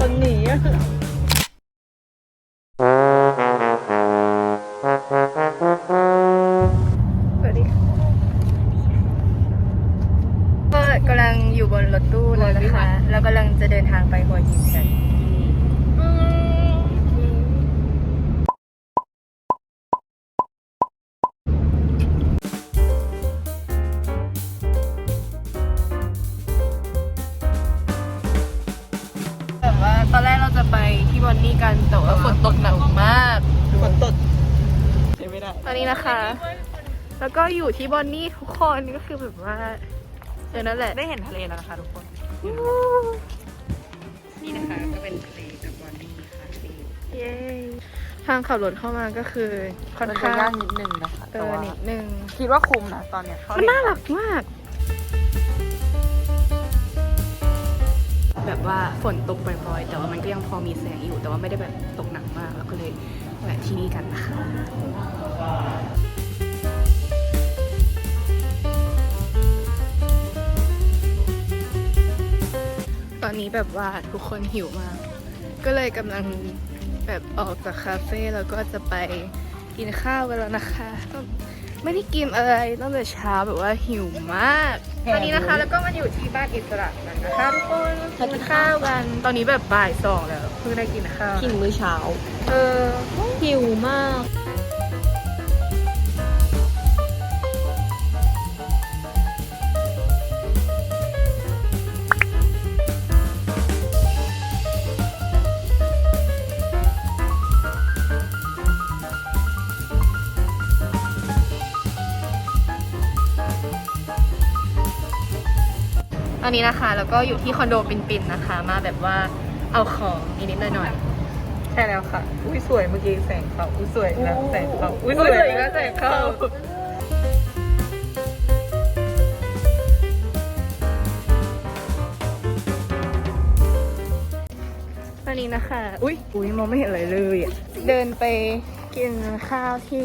คนหนีอะสวัสดีค่ะก็กำลังอยู่บนรถตู้แล้วนะคะ แล้วกำลังจะเดินทางไปหัวหินกัน นนี่กันแต่ว่าฝนตกหนักมากฝนตกใช้ไม่ได้ตอนนี้นะคะ แล้วก็อยู่ที่บอนนี่ทุกคนก็คือแบบว่าเออนั่นแหละได้เห็นทะเลแล้วนะคะทุกคนนี่นะคะก็เป็นทะเลกับบอนนี่ค่ะที่เย้ทางขับรถเข้ามาก็คือค่อนมันจะข้างยากนิดนึงนะคะเอแต่อว่านิดนึงคิดว่าคุ้มนะตอนเนี้ยเขามันน่ารักมาก แบบว่าฝนตกปล่อยๆ แต่ว่ามันก็ยังพอมีแสงอยู่ แต่ว่าไม่ได้แบบตกหนักมากเราก็เลยแวะที่นี่กันนะคะตอนนี้แบบว่าทุกคนหิวมาก ก็เลยกำลังแบบออกจากคาเฟ่แล้วก็จะไปกินข้าวกันแล้วนะคะ ไม่ได้กินอะไรตั้งแต่เช้าแบบว่าหิวมาก ตอนนี้นะคะแล้วก็มาอยู่ที่บ้านอิสระกันนะคะทุกคนกินข้าวกัน ตอนนี้แบบบ่ายสองแล้วเพิ่งได้กินข้าว กินมื้อเช้า เออหิวมาก ตอนนี้นะคะ แล้วก็อยู่ที่คอนโดปินปินนะคะ มาแบบว่าเอาของนิดๆหน่อยใช่แล้วค่ะ อุ้ยสวยเมื่อกี้แสงเขาอุ้ยสวยนะแสงเขาๆอุ้ยอุ๊สยวยสวยก็ใส่เข้าตอนนี้นะคะ อุ้ยอุ้ยมองไม่เห็นอะไรเลยอะเดินไปกินข้าวที่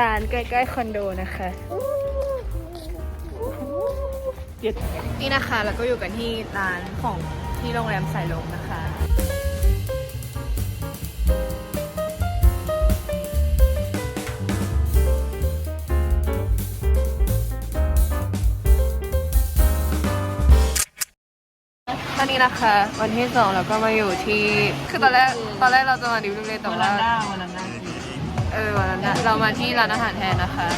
ร้านใกล้ๆคอนโดนะคะ เจ็ดนี่นะคะแล้วก็อยู่กันที่ร้านของที่โรงแรมสายลมนะคะตอนนี้นะคะวันที่สองเราก็มาอยู่ที่คือตอนแรกตอนแรกเราจะมาดิวเลยแต่วันว่าละหน้าวันละหน้าเออวันนั้นน่ะเรามาที่ร้านอาหารแทนนะคะ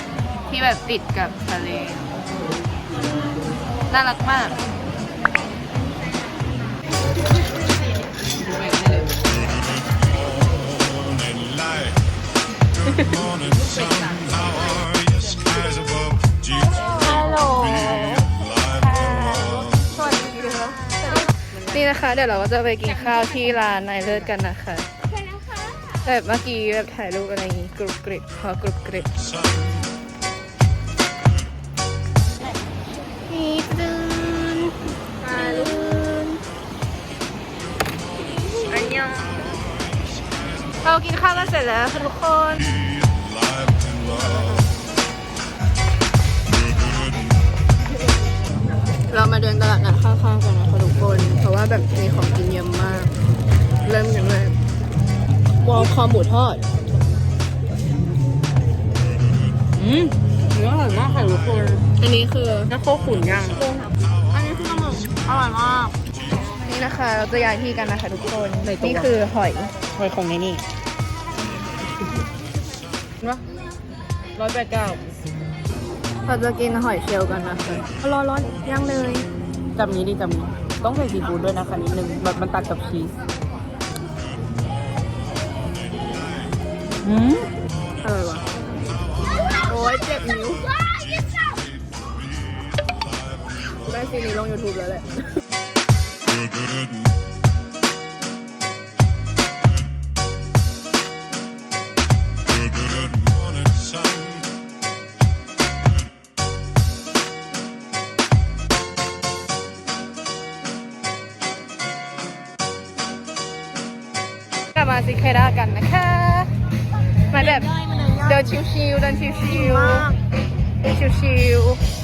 ที่แบบติดกับทะเล น่ารักมาก Morning sun, how are you? Skies above, Jesus, ฮัลโหล life สวัสดีครับนี่นะคะ เดี๋ยวเราก็จะไปกินข้าวที่ร้านนายเลิศกันนะคะแบบเมื่อกี้แบบถ่ายรูปอะไรอย่างงี้กรุบกริบพอกรุบกริบ เรากินข้าวกันเสร็จแล้วค่ะทุกคน Life and love. เรามาเดินตลาดนัดข้างๆกันนะคะทุกคน เพราะว่าแบบมีของกินเยอะมาก เริ่มกันเลยวอลคอหมูทอด อืมเนื้ออร่อยมากค่ะทุกคน อันนี้คือน้ำโคขุนย่างอันนี้คือปลาหมึกอร่อยมาก นี่นะคะ เราจะย้ายที่กันนะคะทุกคน นี่คือหอย หอยของในนี่วะร้อยแปดเก้าเราจะกินหอยเชลล์กันนะคะร้อนร้อนๆย่างเลยจำนี้ดีจำนี้ต้องใส่ซีฟู้ดด้วยนะคะนิดนึงแบบมันตัดกับชีสอืมอร่อยว่ะโอ้ยเจ็บนิ้วได้ซีนี้ลง YouTube แล้วแหละ ซิเคด้ากันนะคะ มาแบบเดินชิวๆเดินชิวๆเดินชิวๆ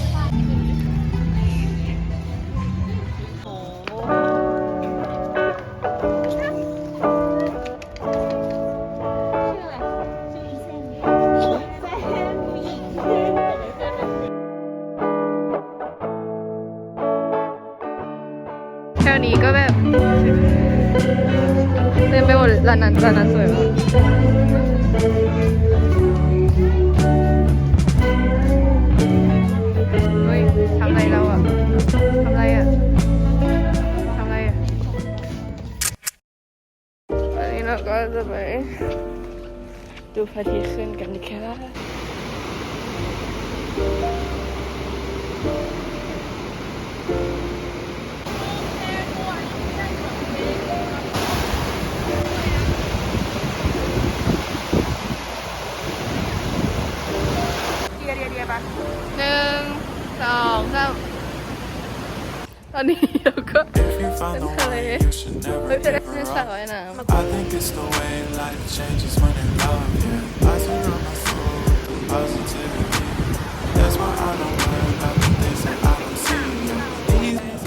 านนั้นร้านนั้นสวยมากเฮ้ยทำไรเราอะทำไรอะทำไรอะวันนี้เราก็จะไปดูพระอาทิตย์ขึ้นกันดีแค่ละ อนนี้เราก็เป็นทะเลเฮ้จะได้ไม่สรว่ายน้ำ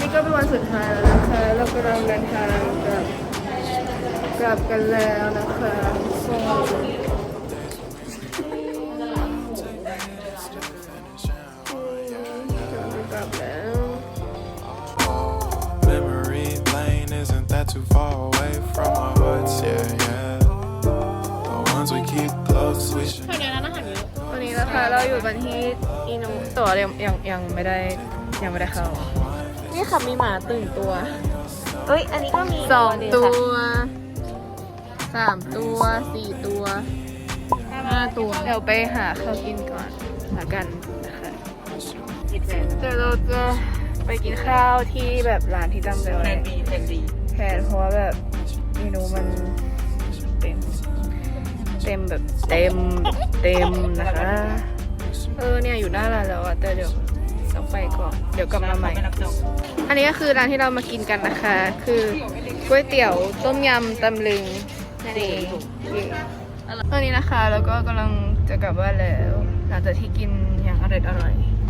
นี่ก็เป็นวันสุดท้ายแล้วนะคะ เรากำลังเดินทางกลับกลับกันแล้วนะคะ วันนี้นะคะเราอยู่กันที่อินุตัวยังยังยังไม่ได้ยังไม่ได้เข้านี่ค่ะมีหมาตื่นตัวเอ้ยอันนี้ก็มีสองตัวสามตัวสี่ตัวห้าตัวเดี๋ยวไปหาข้าวกินก่อนละกันนะคะเดี๋ยวเราจะไปกินข้าวที่แบบร้านที่ตั้งใจแผนดีแผนดีแทนเพราะว่าแบบเมนูมัน เต็มแบบเต็มเต็มนะคะ เออเนี่ยอยู่หน้าร้านแล้วอะแต่เดี๋ยวต้องไปก่อน เดี๋ยวกลับมาใหม่ไม่รับจองอันนี้ก็คือร้านที่เรามากินกันนะคะ คือก๋วยเตี๋ยวต้มยำตำลึงนั่นเองตอนนี้นะคะแล้วก็กำลังจะกลับบ้านแล้ว หลังจากที่กินอย่างอร่อยอร่อยๆ